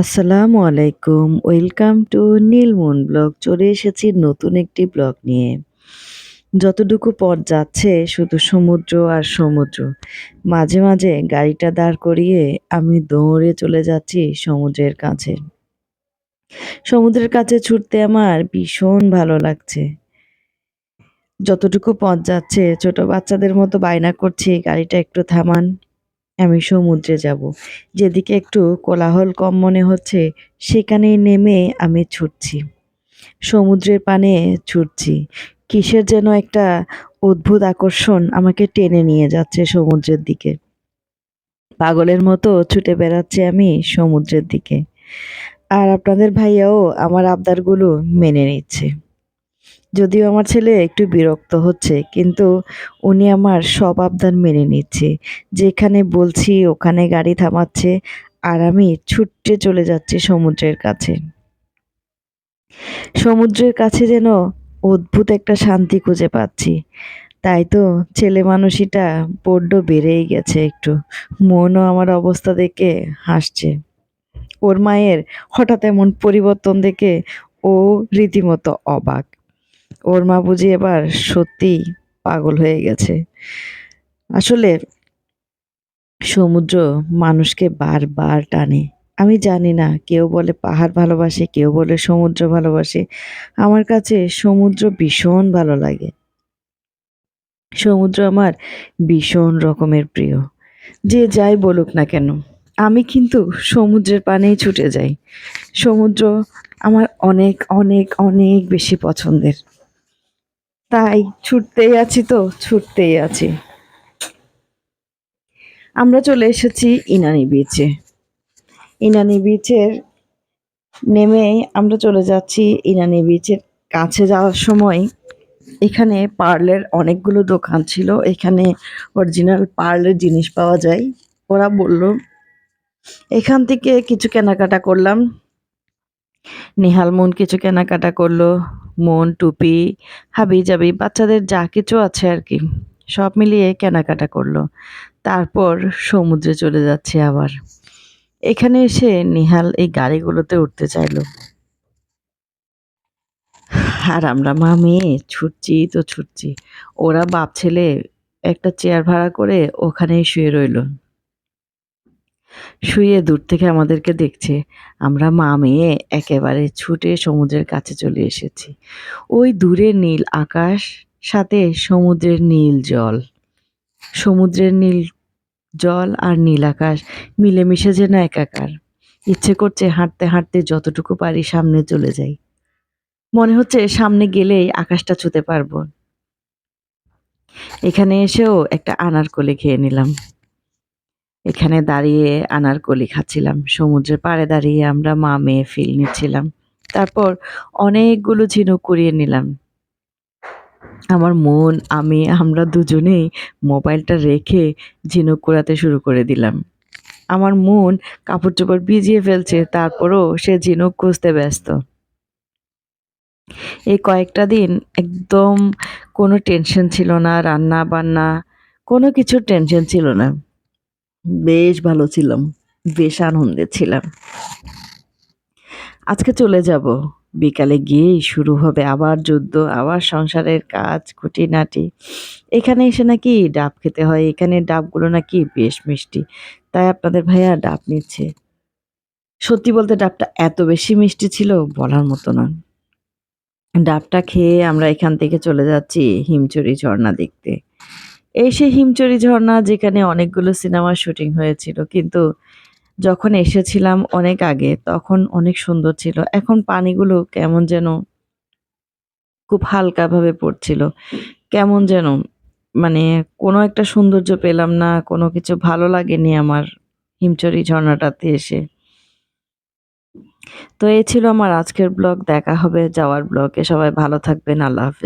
আসসালামু আলাইকুম। Welcome to Nilmoon blog. চলে এসেছি নতুন একটি ব্লগ নিয়ে। যতটুকু পথ যাচ্ছে শুধু সমুদ্র আর সমুদ্র। মাঝে মাঝে গাড়িটা দাঁড় করিয়ে আমি দৌড়ে চলে যাচ্ছি সমুদ্রের কাছে। সমুদ্রের কাছে ছুটতে আমার ভীষণ ভালো লাগছে। যতটুকু পথ যাচ্ছে, ছোট বাচ্চাদের মতো বায়না করছি, গাড়িটা একটু থামান। আমি সমুদ্রে যাব। যেদিকে একটু কোলাহল কম মনে হচ্ছে, সেখানেই নেমে আমি ছুটছি। সমুদ্রের পানে ছুটছি। কিসের যেন একটা অদ্ভুত আকর্ষণ আমাকে টেনে নিয়ে যাচ্ছে সমুদ্রের দিকে। পাগলের মতো ছুটে বেড়াচ্ছে আমি সমুদ্রের দিকে। আর আপনাদের ভাইয়াও আমার আবদারগুলো মেনে নিচ্ছে। যদিও আমার ছেলে একটু বিরক্ত হচ্ছে, কিন্তু উনি আমার সব আবদার মেনে নিচ্ছে। যেখানে বলছি ওখানে গাড়ি থামাচ্ছে আর আমি ছুটতে চলে যাচ্ছি সমুদ্রের কাছে। সমুদ্রের কাছে যেন অদ্ভুত একটা শান্তি খুঁজে পাচ্ছি। তাই তো ছেলে মানুষিটা বড্ড বেড়েই গেছে একটু। মনও আমার অবস্থা দেখে হাসছে। ওর মায়ের হঠাৎ এমন পরিবর্তন দেখে ও রীতিমতো অবাক। ওর মা বুঝি এবার সত্যিই পাগল হয়ে গেছে। আসলে সমুদ্র মানুষকে বারবার টানে। আমি জানি না, কেউ বলে পাহাড় ভালোবাসে, কেউ বলে সমুদ্র ভালোবাসে। আমার কাছে সমুদ্র ভীষণ ভালো লাগে। সমুদ্র আমার ভীষণ রকমের প্রিয়। যে যাই বলুক না কেন, আমি কিন্তু সমুদ্রের পানেই ছুটে যাই। সমুদ্র আমার অনেক অনেক অনেক বেশি পছন্দের। তাই ছুটতেই আছি তো, ছুটতেই আছি। আমরা চলে এসেছি ইনানি বিচে ইনানি বিচের নেমে আমরা চলে যাচ্ছি ইনানি বিচের কাছে যাওয়ার সময়। এখানে পার্লের অনেকগুলো দোকান ছিল, এখানে অরিজিনাল পার্লের জিনিস পাওয়া যায়। ওরা বলল, এখান থেকে কিছু কেনাকাটা করলাম। নেহাল মন কিছু কেনাকাটা করল, মন, টুপি, হাবি জাবি, বাচ্চাদের যা কিছু আছে আর কি, সব মিলিয়ে কেনাকাটা করল। তারপর সমুদ্রে চলে যাচ্ছে আবার। এখানে এসে নিহাল এই গাড়িগুলোতে উঠতে চাইলো। আর আমরা, মা, মেয়ে, ছুটছি তো ছুটছি। ওরা বাপ ছেলে একটা চেয়ার ভাড়া করে ওখানেই শুয়ে রইল। শুয়ে দূর থেকে আমাদেরকে দেখছে। আমরা মা মেয়ে একেবারে ছুটে সমুদ্রের কাছে চলে এসেছি। ওই দূরে নীল আকাশ, সাথে সমুদ্রের নীল জল। সমুদ্রের নীল জল আর নীল আকাশ মিলেমিশে যেন একাকার। ইচ্ছে করছে হাঁটতে হাঁটতে যতটুকু পারি সামনে চলে যাই। মনে হচ্ছে সামনে গেলেই আকাশটা ছুতে পারব। এখানে এসেও একটা আনারকলি খেয়ে নিলাম। এখানে দাঁড়িয়ে আনারকলি খাচ্ছিলাম। সমুদ্রের পাড়ে দাঁড়িয়ে আমরা মা মেয়ে ফিল নিচ্ছিলাম। তারপর অনেকগুলো ঝিনুক কুড়িয়ে নিলাম। আমার মন, আমি, আমরা দুজনেই মোবাইলটা রেখে ঝিনুক কুড়াতে শুরু করে দিলাম। আমার মন কাপড় চোপড় ভিজিয়ে ফেলছে, তারপরও সে ঝিনুক খুঁজতে ব্যস্ত। এই কয়েকটা দিন একদম কোনো টেনশন ছিল না রান্না বান্না কোনো কিছুর টেনশন ছিল না। বেশ ভালো ছিলাম, বেশ আনন্দে ছিলাম। আজকে চলে যাব। বিকালে গিয়েই শুরু হবে আবার যুদ্ধ, আবার সংসারের কাজ, খুঁটিনাটি। এখানে এসে নাকি ডাব খেতে হয়, এখানে ডাবগুলো নাকি বেশ মিষ্টি। তাই আপনাদের ভাইয়া ডাব নিচ্ছে। সত্যি বলতে ডাবটা এত বেশি মিষ্টি ছিল বলার মতো না। ডাবটা খেয়ে আমরা এখান থেকে চলে যাচ্ছি হিমচুরি ঝর্ণা দেখতে। এই সেই হিমচুরি ঝর্ণা, যেখানে অনেকগুলো সিনেমার শুটিং হয়েছিল। কিন্তু যখন এসেছিলাম অনেক আগে, তখন অনেক সুন্দর ছিল। এখন পানিগুলো কেমন যেন খুব হালকাভাবে পড়ছিল। কেমন যেন মানে কোনো একটা সৌন্দর্য পেলাম না, কোনো কিছু ভালো লাগেনি আমার হিমচরি ঝর্ণাটাতে এসে। তো এই ছিল আমার আজকের ব্লগ। দেখা হবে যাওয়ার ব্লগে। সবাই ভালো থাকবেন। আল্লাহ হাফেজ।